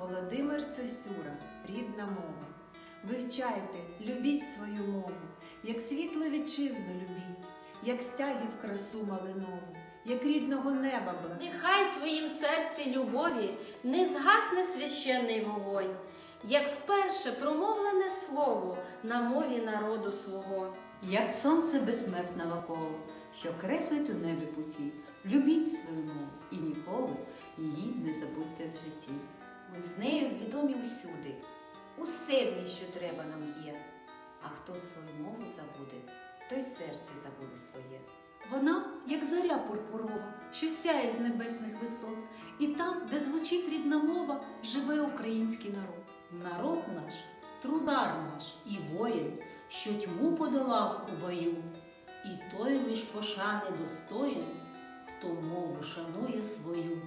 Володимир Сосюра, рідна мова. Вивчайте, любіть свою мову, як світлу вітчизну любіть, як стягів красу малинову, як рідного неба блакить. Нехай твоїм серці любові не згасне священний вогонь, як вперше промовлене слово на мові народу свого. Як сонце безсмертне навколо, що креслить у небі путі. Любіть свою мову усюди. Усе в ній, що треба нам є. А хто свою мову забуде, той серце забуде своє. Вона, як зоря пурпурова, що сяє з небесних висот, і там, де звучить рідна мова, живе український народ. Народ наш, трудар наш і воїн, що тьму подолав у бою, і той лиш пошани достоїн, хто мову шанує свою.